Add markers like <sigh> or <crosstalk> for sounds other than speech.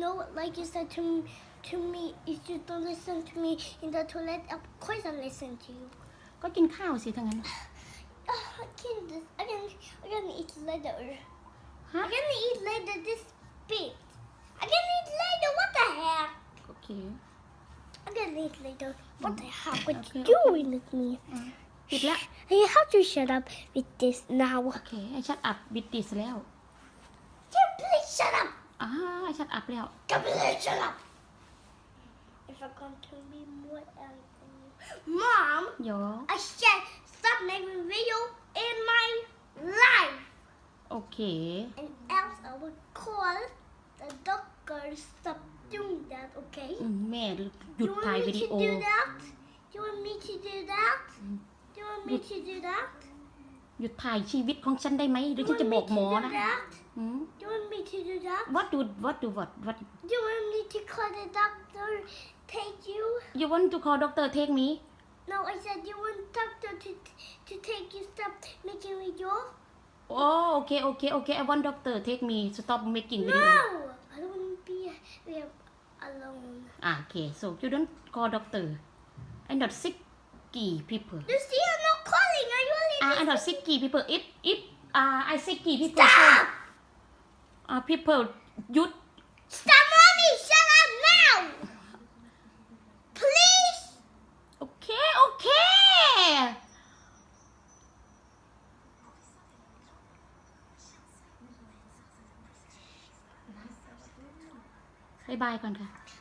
know, like you said to me, to me, if you don't listen to me in the toilet, of course I listen to you. ก็กินข้าวสิทั้งนั้น Uh, <sighs> I can this. I can. I can eat later. ฮะ I can eat later. This big. I can eat later. What the heck? โอเค I can eat later. What the heck? What Okay, you doing with me? ปิดละ Hey, how to shut up with this now? โอเคไอชัดอัพบิดดิสแล้ว Can you please shut up? อ่าไอชัดอัพแล้ว Can you please shut up? If I'm going to be more angry than you. Mom, โย I said stop making video in my life. โอเค And else I will call the doctor stop doing that, okay? อืมแม่หยุด You ถ่าย want วิ me ดี to โอ do that? You want me to do that? You want me to do that? หยุดถ่ายชีวิตของฉันได้ไหมเดี๋ยว You ฉัน want จะ me บอกหมอ to นะ do that? อืม You want me to do that? what do what do what what You want me to call the doctor take you? you want to call doctor take me No, I said you want doctor to to take you stop making video. โอ้โอเคโอเคโอเค I want doctor take me stop making video No, I don't want to be be alone. อ่าโอเค so you don't call doctor I'm not sicky people You see, I'm not calling. Uh, and her sicky people. If if uh, I sicky people. Stop. So, uh, people you. Stop, mommy! Shut up now. Please. Okay. Okay. Bye bye ก่อนค่ะ